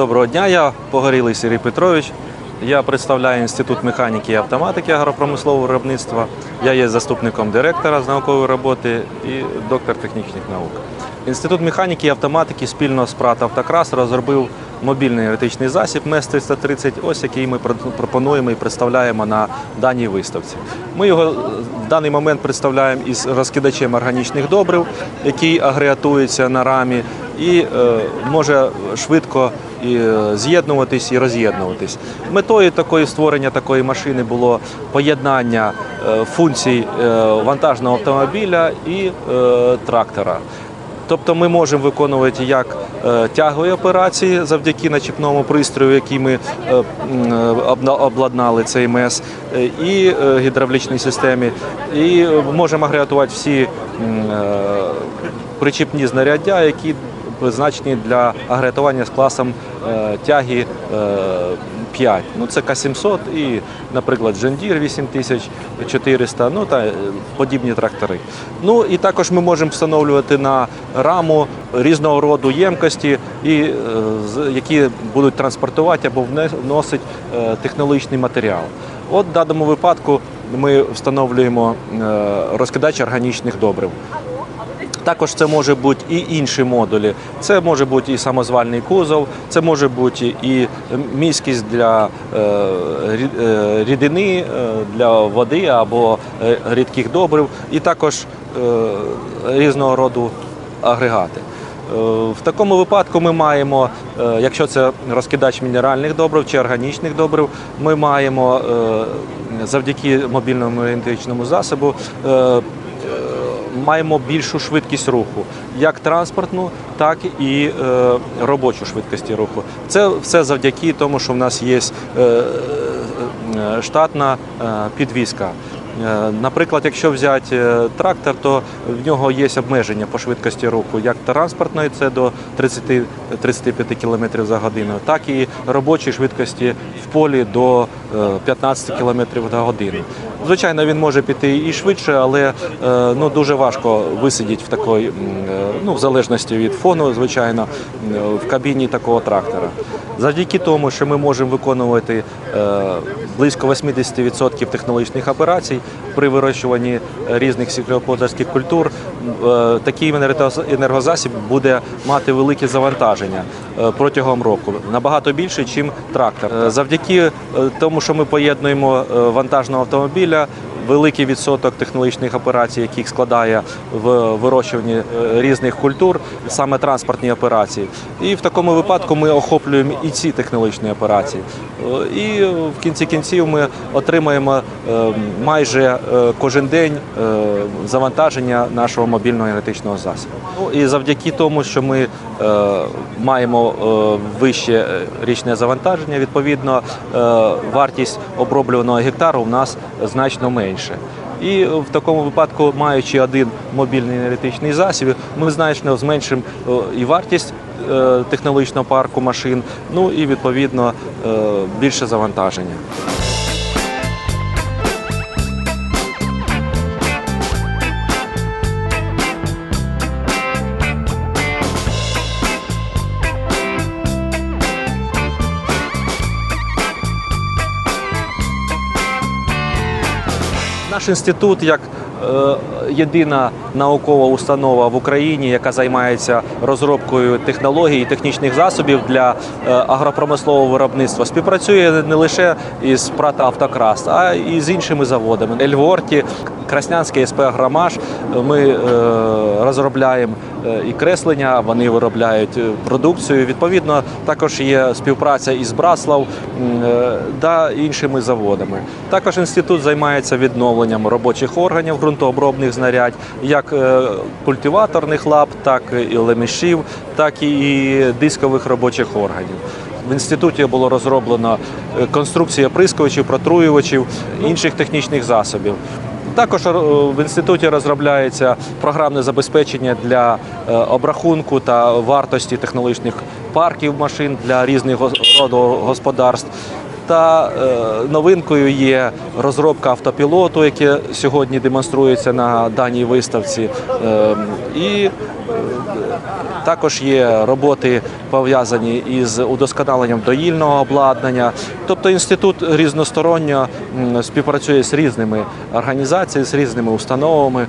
Доброго дня, я Погорілий Сергій Петрович. Я представляю Інститут механіки і автоматики агропромислового виробництва. Я є заступником директора з наукової роботи і доктор технічних наук. Інститут механіки і автоматики спільно з ПРАТ «Автокрас» розробив мобільний електричний засіб МЕС-330, ось який ми пропонуємо і представляємо на даній виставці. Ми його в даний момент представляємо із розкидачем органічних добрив, який агрегатується на рамі і е, може швидко е, з'єднуватись і роз'єднуватись. Метою такої створення такої машини було поєднання е, функцій вантажного автомобіля і трактора. Тобто ми можемо виконувати як тягові операції завдяки начіпному пристрою, який ми обладнали цей МЕС, і гідравлічній системі, і можемо агрегатувати всі причіпні знаряддя, які призначені для агрегатування з класом е, тяги е, 5. Ну, це К-700 і, наприклад, Джендір 8400, ну та е, подібні трактори. Ну і також ми можемо встановлювати на раму різного роду ємкості, і, е, які будуть транспортувати або вносити е, технологічний матеріал. От в даному випадку ми встановлюємо е, розкидач органічних добрив. Також це може бути і інші модулі. Це може бути і самозвальний кузов, це може бути і міськість для е, е, рідини, е, для води або е, рідких добрив, і також е, різного роду агрегати. Е, В такому випадку ми маємо, е, якщо це розкидач мінеральних добрив чи органічних добрив, ми маємо е, завдяки мобільному електричному засобу е, маємо більшу швидкість руху, як транспортну, так і е, робочу швидкості руху. Це все завдяки тому, що в нас є е, е, штатна е, підвізка. Е, Наприклад, якщо взяти е, трактор, то в нього є обмеження по швидкості руху, як транспортної, це до 30-35 км за годину, так і робочої швидкості в полі до е, 15 км за годину. Звичайно, він може піти і швидше, але е, ну, дуже важко висидіти в такої, е, ну, в залежності від фону, звичайно, в кабіні такого трактора. Завдяки тому, що ми можемо виконувати е, близько 80% технологічних операцій при вирощуванні різних сільськогосподарських культур, е, такий енергоз- енергозасіб буде мати велике завантаження е, протягом року, набагато більше, ніж трактор. Е, Завдяки е, тому, що ми поєднуємо е, вантажного автомобіля, великий відсоток технологічних операцій, яких складає в вирощуванні е, різних культур, саме транспортні операції. І в такому випадку ми охоплюємо і ці технологічні операції. Е, І в кінці кінців ми отримаємо е, майже кожен день завантаження нашого мобільного енергетичного засобу. Ну, і завдяки тому, що ми маємо вище річне завантаження, відповідно вартість оброблюваного гектару у нас значно менше. І в такому випадку, маючи один мобільний енергетичний засіб, ми значно зменшимо е, і вартість е, технологічного парку машин, ну і відповідно е, більше завантаження. Наш інститут як е, єдина наукова установа в Україні, яка займається розробкою технологій і технічних засобів для е, агропромислового виробництва, співпрацює не лише із ПРАТ «Автокрас», а і з іншими заводами. Ельворті, Краснянський СП «Громаш». Ми е, розробляємо е, і креслення, вони виробляють е, продукцію. Відповідно, також є співпраця із Браслав та іншими заводами. Також інститут займається відновленням робочих органів ґрунтообробних знарядь, як культиваторних лап, так і лемішів, так і дискових робочих органів. В інституті було розроблено конструкція прискувачів, протруювачів, інших технічних засобів. Також е, в інституті розробляється програмне забезпечення для е, обрахунку та вартості технологічних парків машин для різних роду господарств. Та е, новинкою є розробка автопілоту, яке сьогодні демонструється на даній виставці. Е, І е, також є роботи пов'язані із удосконаленням доїльного обладнання. Тобто інститут різносторонньо співпрацює з різними організаціями, з різними установами.